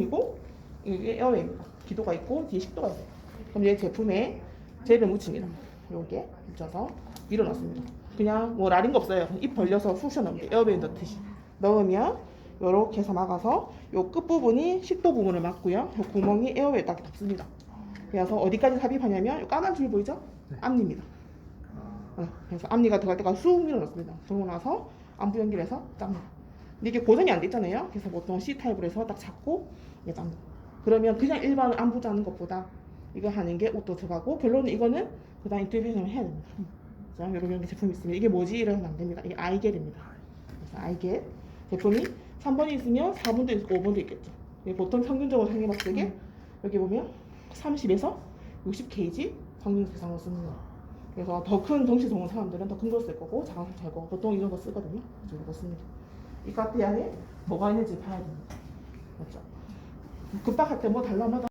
이고 이게 에어웨이입니다. 기도가 있고 뒤에 식도가 있어요. 그럼 얘 제품에 젤을 묻힙니다. 요게 묻혀서 밀어넣습니다. 그냥 뭐 라린 거 없어요. 입 벌려서 쑤셔 넣으면. 에어웨이 넣듯이 넣으면 요렇게 해서 막아서 요 끝부분이 식도 부분을 막고요. 요 구멍이 에어웨이 딱 덮습니다. 그래서 어디까지 삽입하냐면 요 까만 줄 보이죠? 앞니입니다. 어, 그래서 앞니가 들어갈 때까지 쑥 밀어넣습니다. 그러고 나서 안부 연결해서 짭니다. 근데 이게 고정이 안 돼 있잖아요. 그래서 보통 C 타입으로 해서 딱 잡고 이게. 그러면 그냥 일반 안부 자는 것보다 이거 하는 게 옷도 들어가고 결론은 이거는 그 다음 인투베이션을 해야 됩니다. 자, 이런 이런 제품이 있습니다. 이게 뭐지? 이러면 안 됩니다. 이게 아이겔입니다. 그래서 아이겔 제품이 3번이 있으면 4번도 있고 5번도 있겠죠. 보통 평균적으로 생겨봤을 때 여기 보면 30에서 60kg 평균 대상으로 씁니다. 그래서 더 큰 덩치 좋은 사람들은 더 큰 걸 쓸 거고 작은 걸잘 거고 보통 이런 거 쓰거든요. 그래서 이거 씁니다. 이 카페 안에 뭐가 있는지 봐야 됩니다. 맞죠? 급박할 때 뭐 달라마다